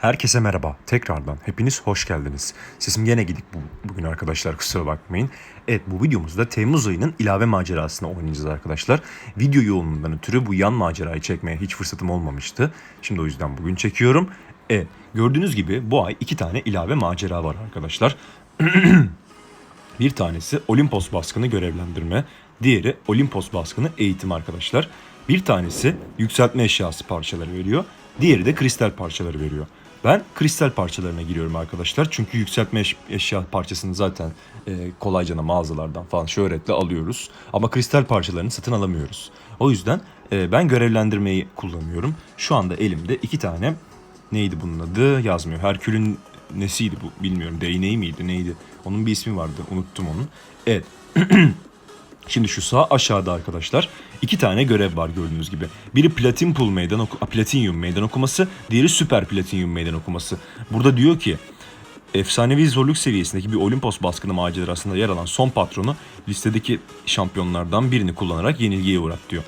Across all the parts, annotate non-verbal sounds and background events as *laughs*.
Herkese merhaba. Tekrardan hepiniz hoş geldiniz. Sesim gene gidik bu, bugün arkadaşlar kusura bakmayın. Evet bu videomuzda Temmuz ayının ilave macerasını oynayacağız arkadaşlar. Video yoğunluğundan ötürü bu yan macerayı çekmeye hiç fırsatım olmamıştı. Şimdi o yüzden bugün çekiyorum. Evet gördüğünüz gibi bu ay iki tane ilave macera var arkadaşlar. *clears throat* Bir tanesi Olimpos baskını görevlendirme, diğeri Olimpos baskını eğitim arkadaşlar. Bir tanesi yükseltme eşyası parçaları veriyor, diğeri de kristal parçaları veriyor. Ben kristal parçalarına giriyorum arkadaşlar. Çünkü yükseltme eş- eşya parçasını zaten e, kolayca mağazalardan falan şöhretle alıyoruz. Ama kristal parçalarını satın alamıyoruz. O yüzden e, ben görevlendirmeyi kullanıyorum. Şu anda elimde iki tane neydi bunun adı yazmıyor. Herkül'ün nesiydi bu bilmiyorum. Değneği miydi neydi? Onun bir ismi vardı unuttum onun. Evet. *clears throat* Şimdi şu sağ aşağıda arkadaşlar iki tane görev var gördüğünüz gibi. Biri platin pool meydan oku platinyum meydan okuması, diğeri süper platinyum meydan okuması. Burada diyor ki efsanevi zorluk seviyesindeki bir Olimpos baskını macerasında yer alan son patronu listedeki şampiyonlardan birini kullanarak yenilgiye uğrat diyor.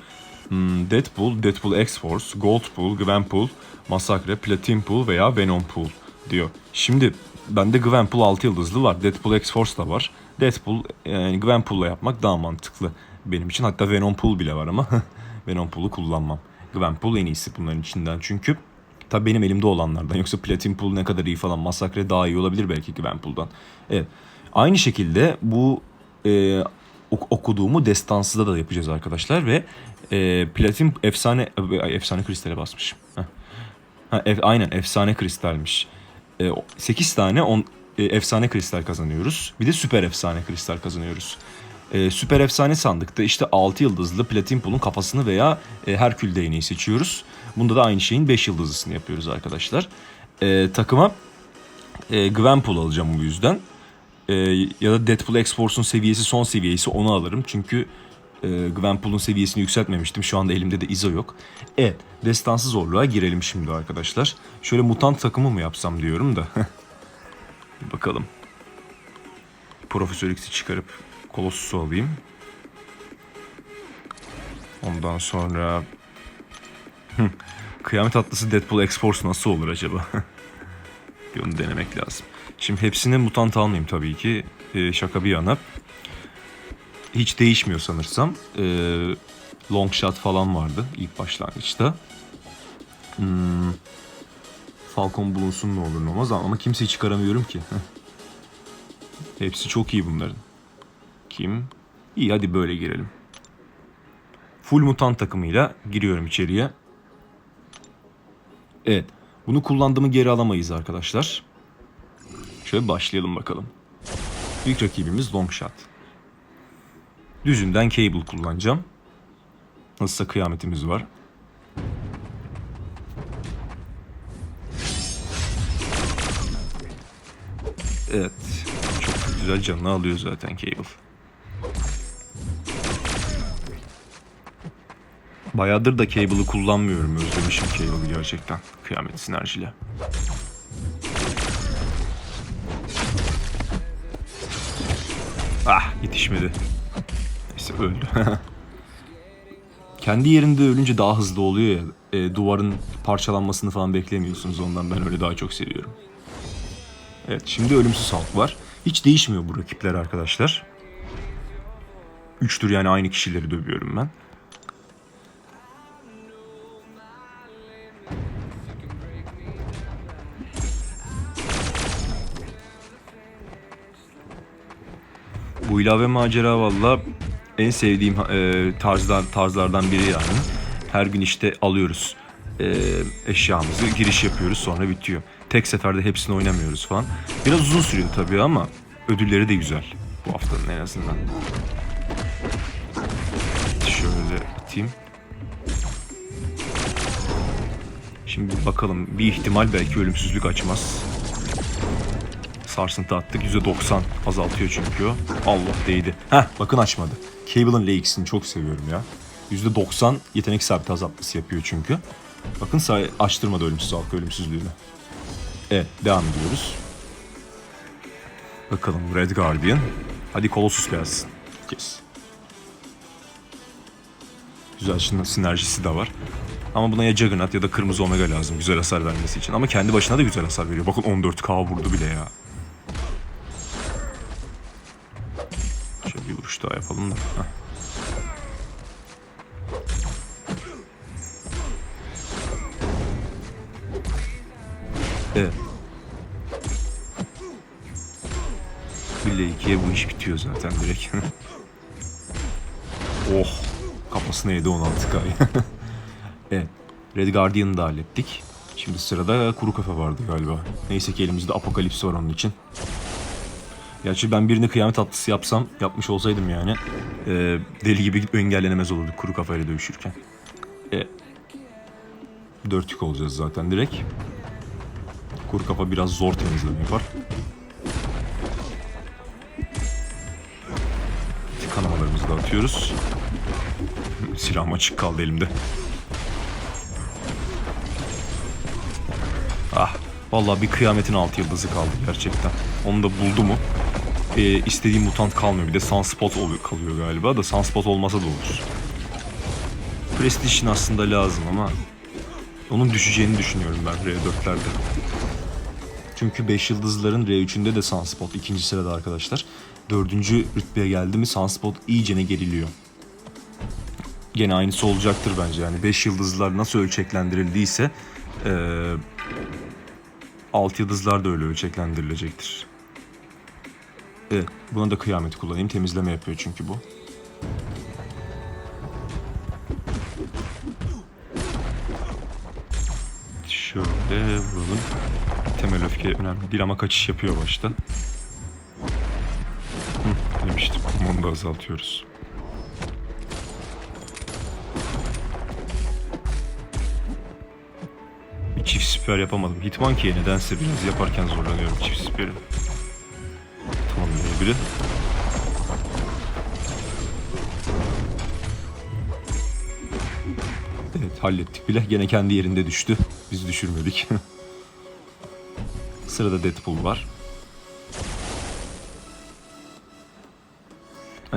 Hmm, Deadpool, Deadpool X-Force, Goldpool, Gwenpool, Massacre, Platin Pool veya Venom Pool diyor. Şimdi bende Gwenpool 6 yıldızlı var. Deadpool X-Force da var. Deadpool yani Gwenpool'la yapmak daha mantıklı benim için. Hatta Venom Pool bile var ama *laughs* Venom Pool'u kullanmam. Gwenpool en iyisi bunların içinden çünkü Tabii benim elimde olanlardan. Yoksa Platin Pool ne kadar iyi falan. Massacre daha iyi olabilir belki Gwenpool'dan. Evet. Aynı şekilde bu e, ok- okuduğumu Destansı'da da yapacağız arkadaşlar. Ve e, Platin efsane efsane kristale basmışım. Heh. Ha, ef- aynen efsane kristalmiş. E, 8 tane on, e, efsane kristal kazanıyoruz. Bir de süper efsane kristal kazanıyoruz. E, süper efsane sandıkta işte 6 yıldızlı platin pulun kafasını veya e, Herkül değneği seçiyoruz. Bunda da aynı şeyin 5 yıldızlısını yapıyoruz arkadaşlar. E, takıma e, Gwenpool alacağım bu yüzden. E, ya da Deadpool X-Force'un seviyesi son seviyesi onu alırım. Çünkü e, Gwenpool'un seviyesini yükseltmemiştim. Şu anda elimde de ISO yok. Evet, destansı zorluğa girelim şimdi arkadaşlar. Şöyle mutant takımı mı yapsam diyorum da. *laughs* Bakalım. Profesör X'i çıkarıp Colossus'u alayım. Ondan sonra... Kıyamet atlısı Deadpool X-Force nasıl olur acaba? *laughs* bir onu denemek lazım. Şimdi hepsini mutant almayayım tabii ki. Ee, şaka bir yana. Hiç değişmiyor sanırsam. Ee, long shot falan vardı ilk başlangıçta. Hmm, Falcon bulunsun ne olur ne olmaz ama kimseyi çıkaramıyorum ki. Hepsi çok iyi bunların. Kim? İyi hadi böyle girelim. Full mutant takımıyla giriyorum içeriye. Evet. Bunu kullandığımı geri alamayız arkadaşlar. Şöyle başlayalım bakalım. İlk rakibimiz Longshot. Düzünden Cable kullanacağım. Nasılsa kıyametimiz var. Evet. Çok güzel canını alıyor zaten Cable. Bayağıdır da Cable'ı kullanmıyorum. Özlemişim Cable'ı gerçekten. Kıyamet sinerjiyle. Ah yetişmedi. Neyse öldü. *laughs* Kendi yerinde ölünce daha hızlı oluyor ya. e, duvarın parçalanmasını falan beklemiyorsunuz. Ondan ben öyle daha çok seviyorum. Evet şimdi ölümsüz halk var. Hiç değişmiyor bu rakipler arkadaşlar. Üçtür yani aynı kişileri dövüyorum ben. Bu ilave macera valla en sevdiğim e, tarzlar tarzlardan biri yani. Her gün işte alıyoruz e, eşyamızı, giriş yapıyoruz sonra bitiyor. Tek seferde hepsini oynamıyoruz falan. Biraz uzun sürüyor tabii ama ödülleri de güzel bu haftanın en azından. Şöyle atayım. Şimdi bakalım bir ihtimal belki ölümsüzlük açmaz. Sarsıntı attık. %90 azaltıyor çünkü o. Allah değdi. Heh bakın açmadı. Cable'ın LX'ini çok seviyorum ya. %90 yetenek sabiti azaltması yapıyor çünkü. Bakın açtırmadı ölümsüz halka ölümsüzlüğünü. Evet devam ediyoruz. Bakalım Red Guardian. Hadi Colossus gelsin. Kes. Güzel şimdi sinerjisi de var. Ama buna ya Juggernaut ya da Kırmızı Omega lazım güzel hasar vermesi için. Ama kendi başına da güzel hasar veriyor. Bakın 14k vurdu bile ya. Şöyle bir vuruş daha yapalım da. Heh. İkiye bu iş bitiyor zaten direkt. *laughs* oh. Kafasına yedi 16k. *laughs* evet. Red Guardian'ı da hallettik. Şimdi sırada kuru kafa vardı galiba. Neyse ki elimizde apokalips var onun için. Gerçi ben birini kıyamet tatlısı yapsam, yapmış olsaydım yani e, deli gibi engellenemez olurduk kuru kafayla dövüşürken. E, dört olacağız zaten direkt. Kuru kafa biraz zor temizleme yapar. Atıyoruz. Silahım açık kaldı elimde. Ah, vallahi bir kıyametin altı yıldızı kaldı gerçekten. Onu da buldu mu? Ee, istediğim mutant kalmıyor. Bir de sunspot oluyor, kalıyor galiba da sunspot olmasa da olur. Prestige'in aslında lazım ama onun düşeceğini düşünüyorum ben R4'lerde. Çünkü 5 yıldızların R3'ünde de Sunspot ikinci sırada arkadaşlar. Dördüncü rütbeye geldi mi Sunspot iyicene geriliyor. Gene aynısı olacaktır bence yani 5 yıldızlar nasıl ölçeklendirildiyse 6 yıldızlar da öyle ölçeklendirilecektir. Evet buna da kıyamet kullanayım temizleme yapıyor çünkü bu. Şöyle vuralım. Temel öfke önemli değil ama kaçış yapıyor başta. Onu da azaltıyoruz. Bir çift siper yapamadım. Hitmonkey'e nedense biraz yaparken zorlanıyorum çift siperi. Tamam biri. Evet hallettik bile. Gene kendi yerinde düştü. Biz düşürmedik. *laughs* Sırada Deadpool var.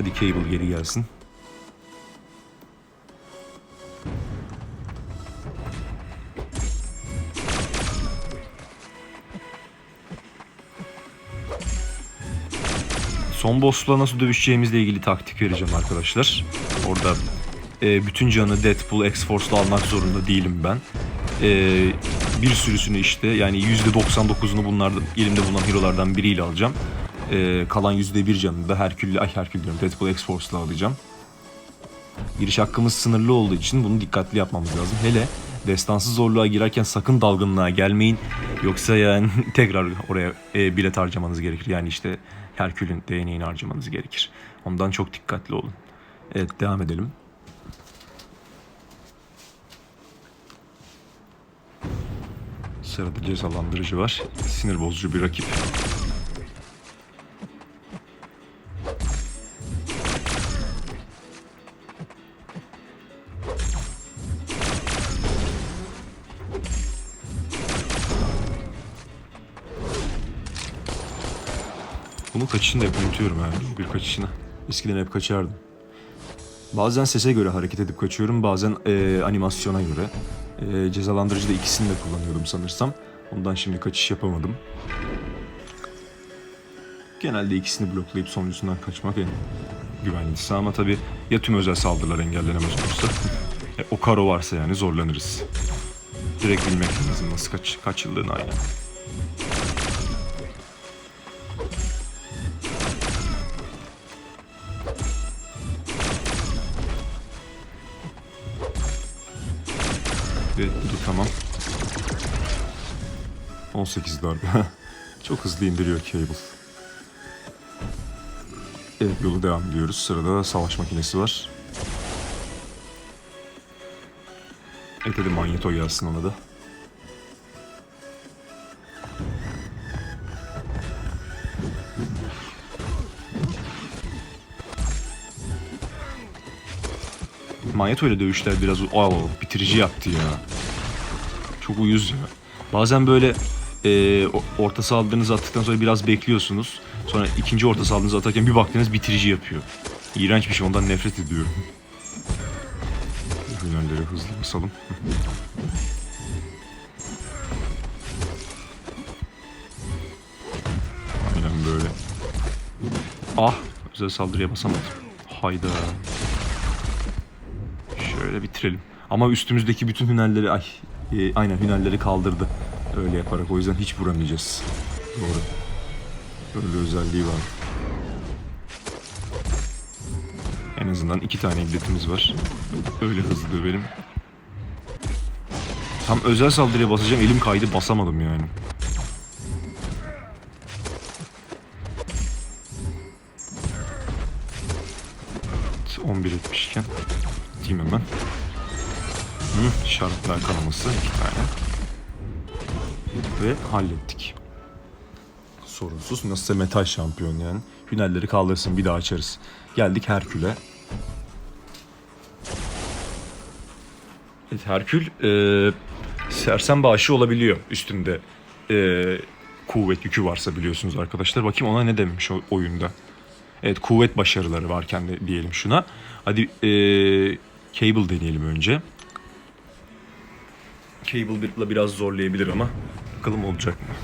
Hadi Cable geri gelsin. Son boss'la nasıl dövüşeceğimizle ilgili taktik vereceğim arkadaşlar. Orada e, bütün canı Deadpool X-Force'la almak zorunda değilim ben. E, bir sürüsünü işte yani %99'unu bunlardan elimde bulunan hero'lardan biriyle alacağım. E, kalan %1 canını da Herkül'le, ay Herkül diyorum Deadpool X-Force'la alacağım. Giriş hakkımız sınırlı olduğu için bunu dikkatli yapmamız lazım. Hele destansı zorluğa girerken sakın dalgınlığa gelmeyin. Yoksa yani *laughs* tekrar oraya e, bilet harcamanız gerekir. Yani işte Herkül'ün değneğini harcamanız gerekir. Ondan çok dikkatli olun. Evet devam edelim. Sırada cezalandırıcı var. Sinir bozucu bir rakip. Kaçışını da hep unutuyorum yani. Bir kaçışını. Eskiden hep kaçardım. Bazen sese göre hareket edip kaçıyorum, bazen e, animasyona göre. E, cezalandırıcıda ikisini de kullanıyordum sanırsam. Ondan şimdi kaçış yapamadım. Genelde ikisini bloklayıp sonuncusundan kaçmak en güvenlisi ama tabii ya tüm özel saldırılar engellenemez olursa e, o karo varsa yani zorlanırız. Direkt bilmek lazım nasıl kaç, kaçıldığını aynen. Ve 18 darbe. *laughs* Çok hızlı indiriyor Cable. Evet yolu devam ediyoruz. Sırada savaş makinesi var. Evet hadi Magneto gelsin ona da. Magneto ile dövüşler biraz oh, bitirici yaptı ya. Çok uyuz ya. Bazen böyle e, orta saldırınızı attıktan sonra biraz bekliyorsunuz. Sonra ikinci orta saldırınızı atarken bir baktınız bitirici yapıyor. İğrenç bir şey ondan nefret ediyorum. hünerleri hızlı basalım. Aynen böyle. Ah! Özel saldırıya basamadım. Hayda. Şöyle bitirelim. Ama üstümüzdeki bütün hünerleri ay e, aynen hünerleri kaldırdı. Öyle yaparak o yüzden hiç vuramayacağız. Doğru. Öyle özelliği var. En azından iki tane illetimiz var. Öyle hızlı dövelim. Tam özel saldırıya basacağım elim kaydı basamadım yani. Evet, 11 etmişken diyeyim hemen. Hı, şartlar kanaması iki tane. Ve hallettik. Sorunsuz nasılsa metal şampiyon yani. Hünerleri kaldırsın bir daha açarız. Geldik Herkül'e. Evet, Herkül e, sersem bağışı olabiliyor üstünde. E, kuvvet yükü varsa biliyorsunuz arkadaşlar. Bakayım ona ne demiş o oyunda. Evet kuvvet başarıları varken de diyelim şuna. Hadi e, Cable deneyelim önce. Cable Bird'la biraz zorlayabilir ama bakalım olacak mı?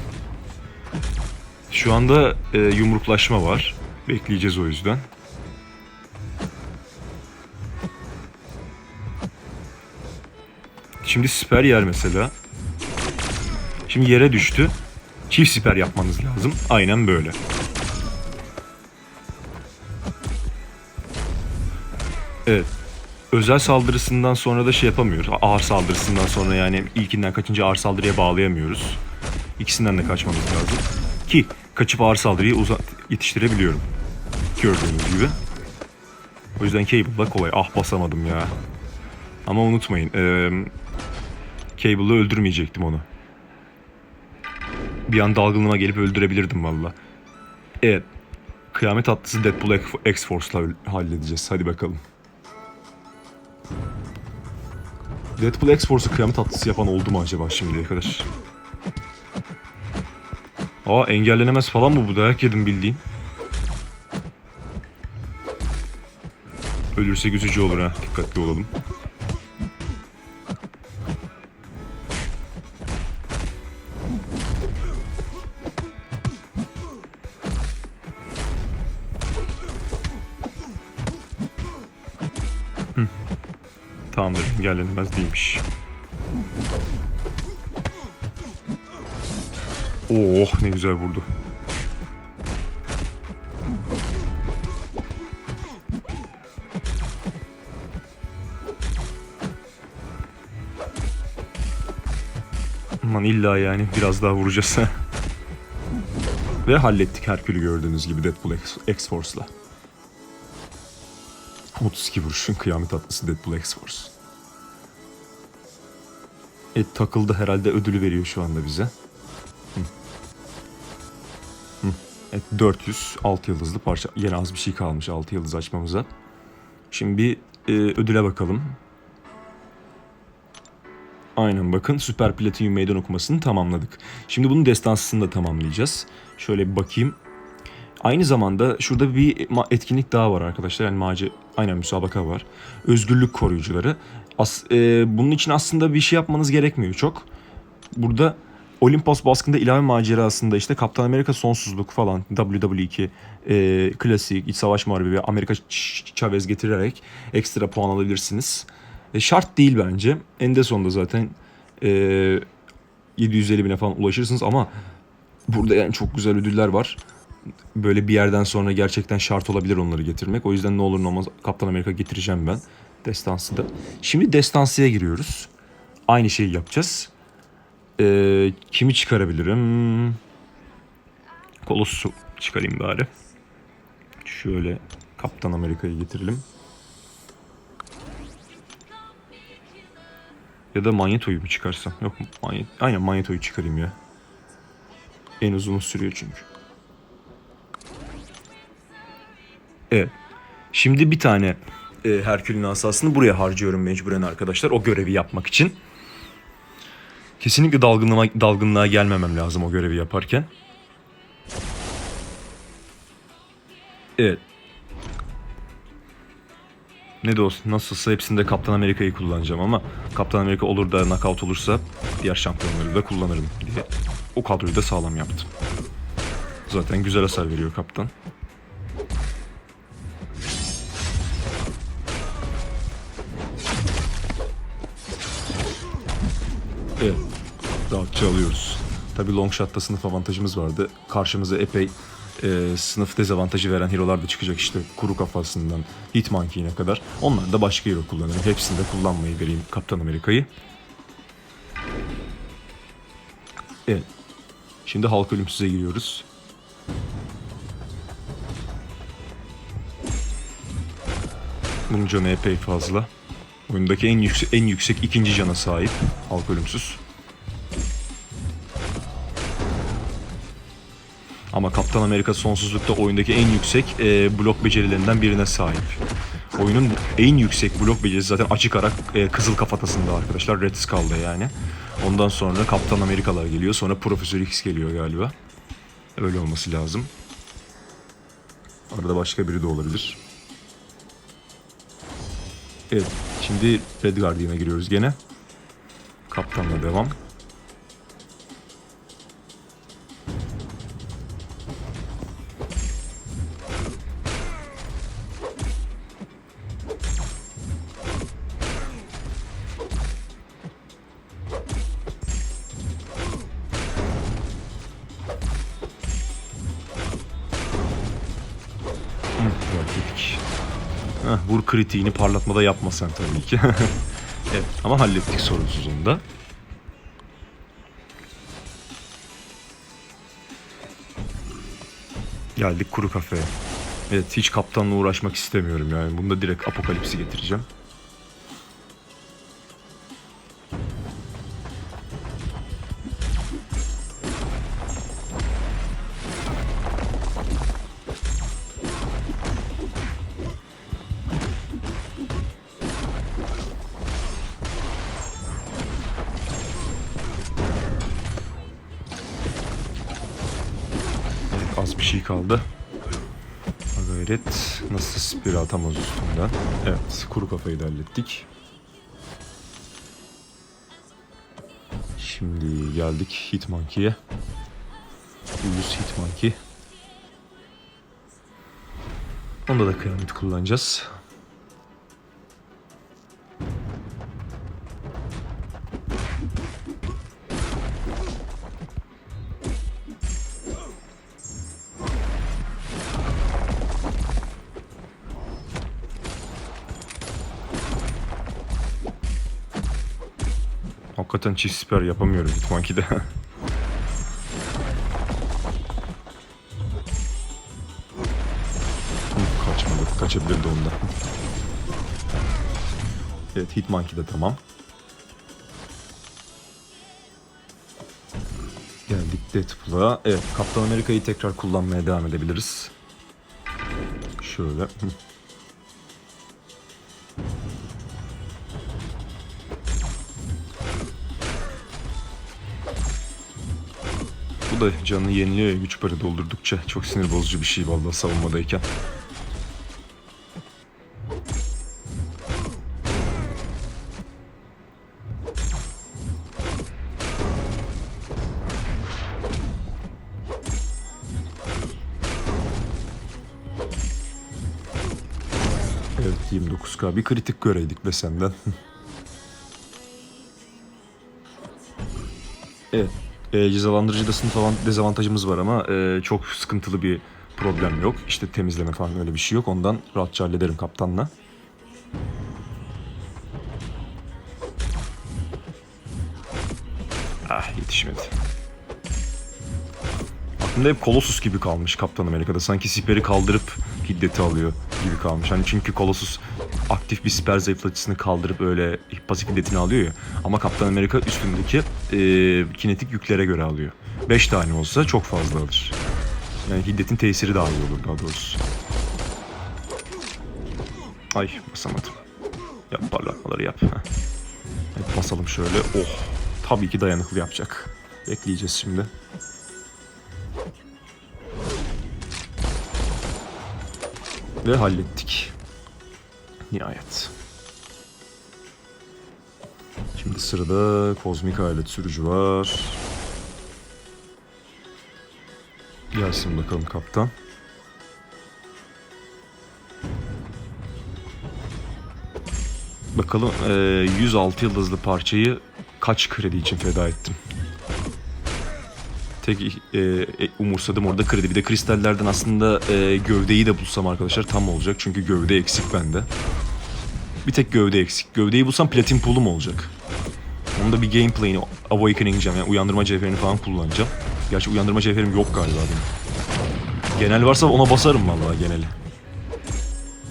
Şu anda e, yumruklaşma var. Bekleyeceğiz o yüzden. Şimdi siper yer mesela. Şimdi yere düştü. Çift siper yapmanız lazım. Aynen böyle. Evet. Özel saldırısından sonra da şey yapamıyoruz. Ağır saldırısından sonra yani ilkinden kaçınca ağır saldırıya bağlayamıyoruz. İkisinden de kaçmamız lazım. Ki kaçıp ağır saldırıyı uza- yetiştirebiliyorum. Gördüğünüz gibi. O yüzden Cable'da kolay. Ah basamadım ya. Ama unutmayın. eee Cable'ı öldürmeyecektim onu. Bir an dalgınlığıma gelip öldürebilirdim valla. Evet. Kıyamet atlısı Deadpool X-Force'la halledeceğiz. Hadi bakalım. Deadpool X-Force'u kıyamet atlısı yapan oldu mu acaba şimdiye kadar? Aa engellenemez falan mı bu dayak yedim bildiğin. Ölürse üzücü olur ha. Dikkatli olalım. Tamamdır engellenemez değilmiş. Oh ne güzel vurdu. Aman illa yani biraz daha vuracağız. *laughs* Ve hallettik Herkül'ü gördüğünüz gibi Deadpool X-Force'la. 32 vuruşun kıyamet atlısı Deadpool X-Force. E takıldı herhalde ödülü veriyor şu anda bize. Evet 400 6 yıldızlı parça. Yine az bir şey kalmış 6 yıldız açmamıza. Şimdi bir e, ödüle bakalım. Aynen bakın Süper Platinum meydan okumasını tamamladık. Şimdi bunun destansısını da tamamlayacağız. Şöyle bir bakayım. Aynı zamanda şurada bir etkinlik daha var arkadaşlar. Yani mace aynen müsabaka var. Özgürlük koruyucuları. As, e, bunun için aslında bir şey yapmanız gerekmiyor çok. Burada Olimpos baskında ilave macerasında işte Kaptan Amerika sonsuzluk falan WWE e, klasik iç savaş muharebi ve Amerika Chavez getirerek ekstra puan alabilirsiniz. E, şart değil bence. En de sonunda zaten e, 750 bine falan ulaşırsınız ama burada yani çok güzel ödüller var böyle bir yerden sonra gerçekten şart olabilir onları getirmek. O yüzden ne olur ne olmaz Kaptan Amerika getireceğim ben destansı da. Şimdi destansıya giriyoruz. Aynı şeyi yapacağız. Ee, kimi çıkarabilirim? Kolossu çıkarayım bari. Şöyle Kaptan Amerika'yı getirelim. Ya da Magneto'yu mu çıkarsam? Yok Magnet Aynen Magneto'yu çıkarayım ya. En uzun sürüyor çünkü. Evet. Şimdi bir tane e, Herkül'ün asasını buraya harcıyorum mecburen arkadaşlar o görevi yapmak için. Kesinlikle dalgınlığa, dalgınlığa gelmemem lazım o görevi yaparken. Evet. Ne de olsun nasılsa hepsinde Kaptan Amerika'yı kullanacağım ama Kaptan Amerika olur da knockout olursa diğer şampiyonları da kullanırım diye o kadroyu da sağlam yaptım. Zaten güzel hasar veriyor kaptan. Evet. Rahatça alıyoruz. Tabi long shot'ta sınıf avantajımız vardı. Karşımıza epey e, sınıf dezavantajı veren hero'lar da çıkacak işte kuru kafasından Hitmonkey'ine kadar. Onlar da başka hero kullanırım. Hepsinde kullanmayı vereyim Kaptan Amerika'yı. Evet. Şimdi halk ölümsüze giriyoruz. Bunun canı epey fazla. Oyundaki en yüksek, en yüksek ikinci cana sahip halk ölümsüz. Ama Kaptan Amerika sonsuzlukta oyundaki en yüksek e, blok becerilerinden birine sahip. Oyunun en yüksek blok becerisi zaten açık ara e, kızıl kafatasında arkadaşlar. Red Skull'da yani. Ondan sonra Kaptan Amerikalar geliyor. Sonra Profesör X geliyor galiba. Öyle olması lazım. Arada başka biri de olabilir. Evet. Şimdi Red Guardian'a giriyoruz gene. Kaptanla devam. Kritiğini parlatmada yapma sen tabii ki. *laughs* evet ama hallettik sorunsuz onu da. Geldik kuru kafeye. Evet hiç kaptanla uğraşmak istemiyorum yani. Bunda direkt apokalipsi getireceğim. Kaldı. Gayret nasıl spiri atamaz üstünden. Evet kuru kafayı da hallettik. Şimdi geldik Hitmonkey'e. Uyuz Hitmonkey. Onda da kıyamet kullanacağız. Hakikaten çift siper yapamıyorum Hitmonkey'de. *laughs* Kaçmadı. Kaçabilirdi onda. Evet Hitmonkey de tamam. Geldik Deadpool'a. Evet Kaptan Amerika'yı tekrar kullanmaya devam edebiliriz. Şöyle. *laughs* Bu da canını yeniliyor ya güç barı doldurdukça. Çok sinir bozucu bir şey vallahi savunmadayken. Evet 29k bir kritik göreydik be senden. *laughs* Evet. E, cezalandırıcıda sınıf avant- dezavantajımız var ama e, çok sıkıntılı bir problem yok. İşte temizleme falan öyle bir şey yok. Ondan rahatça hallederim kaptanla. Ah yetişmedi. Aklımda hep Colossus gibi kalmış Kaptan Amerika'da. Sanki siperi kaldırıp hiddeti alıyor gibi kalmış. Hani çünkü Colossus aktif bir siper zayıflatıcısını kaldırıp öyle pasif hiddetini alıyor ya. Ama Kaptan Amerika üstündeki e, kinetik yüklere göre alıyor. 5 tane olsa çok fazla alır. Yani hiddetin tesiri daha iyi olur daha doğrusu. Ay basamadım. Yap parlatmaları yap. Evet, basalım şöyle. Oh. Tabii ki dayanıklı yapacak. Bekleyeceğiz şimdi. Ve hallettik. Nihayet. Şimdi sırada kozmik alet sürücü var. Gelsin bakalım kaptan. Bakalım eee, 106 yıldızlı parçayı kaç kredi için feda ettim? Tek eee, e, umursadım orada kredi. Bir de kristallerden aslında eee, gövdeyi de bulsam arkadaşlar tam olacak. Çünkü gövde eksik bende. Bir tek gövde eksik. Gövdeyi bulsam platin pool'um olacak. Onu da bir gameplay'ini, awakening'cem yani uyandırma cevherini falan kullanacağım. Gerçi uyandırma cevherim yok galiba benim. Genel varsa ona basarım vallahi geneli.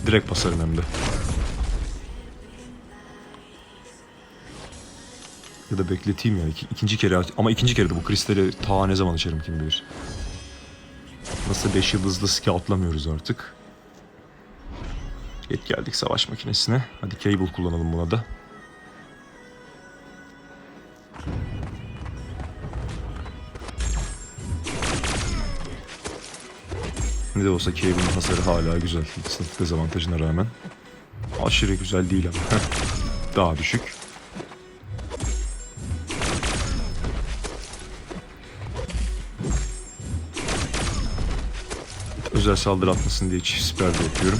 Direkt basarım hem de. Ya da bekleteyim ya. İki, ikinci kere ama ikinci kere de bu kristali ta ne zaman açarım kim bilir. Nasıl 5 yıldızlı scoutlamıyoruz artık. Evet geldik savaş makinesine. Hadi cable kullanalım buna da. Ne de olsa cable'ın hasarı hala güzel. Sınıf dezavantajına rağmen. Aşırı güzel değil ama. *laughs* Daha düşük. Özel saldırı atmasın diye çift siper de yapıyorum.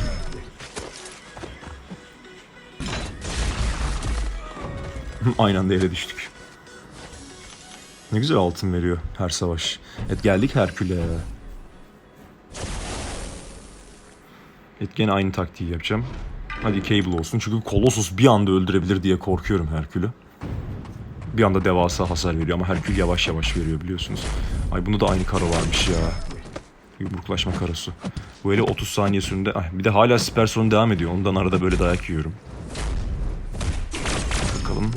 *laughs* Aynı anda yere düştük. Ne güzel altın veriyor her savaş. Evet geldik Herkül'e. Evet gene aynı taktiği yapacağım. Hadi Cable olsun çünkü Colossus bir anda öldürebilir diye korkuyorum Herkül'ü. Bir anda devasa hasar veriyor ama Herkül yavaş yavaş veriyor biliyorsunuz. Ay bunda da aynı karo varmış ya. Yumruklaşma karosu. Bu öyle 30 saniye sürümde. Ah, bir de hala siper sorun devam ediyor. Ondan arada böyle dayak yiyorum. Bakalım.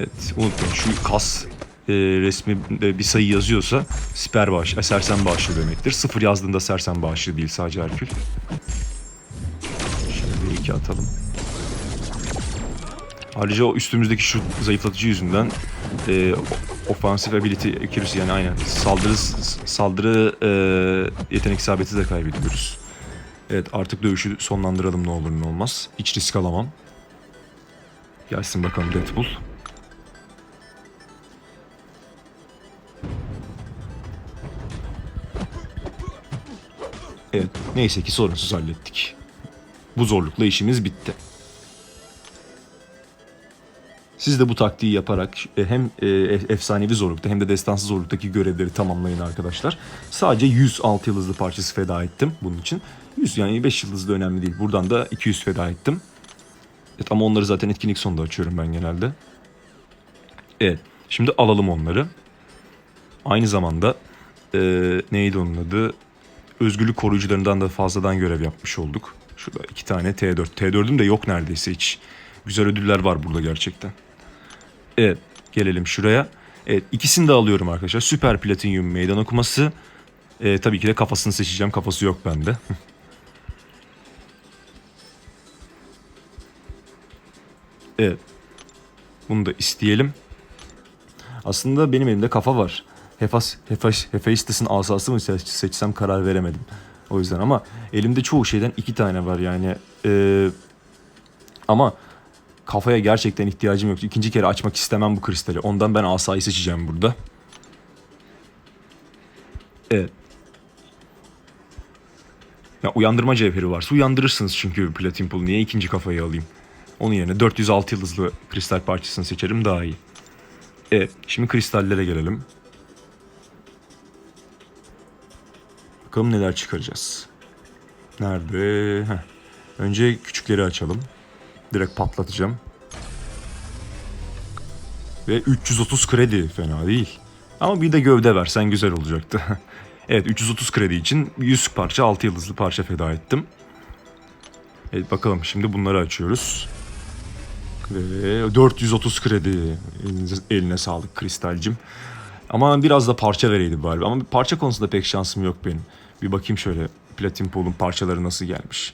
Evet unutmayın şu kas e, resminde bir sayı yazıyorsa siper bağış, e, sersem bağışlı demektir. Sıfır yazdığında sersem bağışlı değil sadece Herkül. Şöyle bir iki atalım. Ayrıca o üstümüzdeki şu zayıflatıcı yüzünden e, offensive ability accuracy yani aynen saldırı saldırı e, yetenek isabeti de kaybediyoruz. Evet artık dövüşü sonlandıralım ne olur ne olmaz. Hiç risk alamam. Gelsin bakalım Deadpool. Evet neyse ki sorunsuz hallettik. Bu zorlukla işimiz bitti. Siz de bu taktiği yaparak e, hem e, efsanevi zorlukta hem de destansı zorluktaki görevleri tamamlayın arkadaşlar. Sadece 106 yıldızlı parçası feda ettim bunun için. 100 yani 5 yıldızlı önemli değil. Buradan da 200 feda ettim. Evet ama onları zaten etkinlik sonunda açıyorum ben genelde. Evet. Şimdi alalım onları. Aynı zamanda e, neydi onun adı? Özgürlük koruyucularından da fazladan görev yapmış olduk. Şurada iki tane T4. T4'üm de yok neredeyse hiç. Güzel ödüller var burada gerçekten. Evet gelelim şuraya. Evet ikisini de alıyorum arkadaşlar. Süper Platinum meydan okuması. Ee, tabii ki de kafasını seçeceğim. Kafası yok bende. *laughs* evet. Bunu da isteyelim. Aslında benim elimde kafa var. Hefas, Hefas, Hephaistus'ın asası mı seç- seçsem karar veremedim. O yüzden ama elimde çoğu şeyden iki tane var yani. Ee, ama kafaya gerçekten ihtiyacım yok. İkinci kere açmak istemem bu kristali. Ondan ben asayı seçeceğim burada. Evet. Ya uyandırma cevheri varsa uyandırırsınız çünkü platin pool. Niye ikinci kafayı alayım? Onun yerine 406 yıldızlı kristal parçasını seçerim daha iyi. Evet. Şimdi kristallere gelelim. Bakalım neler çıkaracağız. Nerede? Heh. Önce küçükleri açalım. Direkt patlatacağım. Ve 330 kredi fena değil. Ama bir de gövde versen güzel olacaktı. *laughs* evet 330 kredi için 100 parça 6 yıldızlı parça feda ettim. Evet bakalım şimdi bunları açıyoruz. Ve 430 kredi. Elinize, eline sağlık kristalcim. Ama biraz da parça vereydi bari. Ama parça konusunda pek şansım yok benim. Bir bakayım şöyle Platin Pool'un parçaları nasıl gelmiş.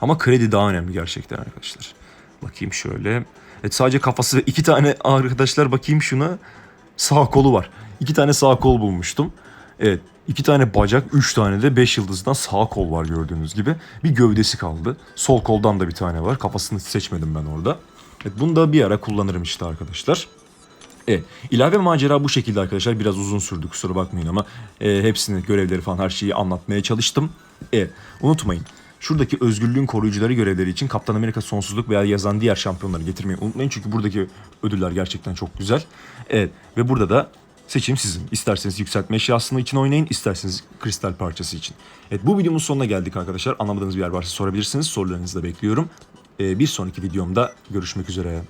Ama kredi daha önemli gerçekten arkadaşlar. Bakayım şöyle. Evet sadece kafası ve iki tane arkadaşlar bakayım şuna. Sağ kolu var. İki tane sağ kol bulmuştum. Evet İki tane bacak, üç tane de beş yıldızdan sağ kol var gördüğünüz gibi. Bir gövdesi kaldı. Sol koldan da bir tane var. Kafasını seçmedim ben orada. Evet, bunu da bir ara kullanırım işte arkadaşlar. Evet. ilave macera bu şekilde arkadaşlar. Biraz uzun sürdü kusura bakmayın ama e, hepsini görevleri falan her şeyi anlatmaya çalıştım. Evet. Unutmayın. Şuradaki özgürlüğün koruyucuları görevleri için Kaptan Amerika sonsuzluk veya yazan diğer şampiyonları getirmeyi unutmayın. Çünkü buradaki ödüller gerçekten çok güzel. Evet. Ve burada da seçim sizin. İsterseniz yükseltme eşyasını için oynayın, isterseniz kristal parçası için. Evet bu videomun sonuna geldik arkadaşlar. Anlamadığınız bir yer varsa sorabilirsiniz. Sorularınızı da bekliyorum. Ee, bir sonraki videomda görüşmek üzere.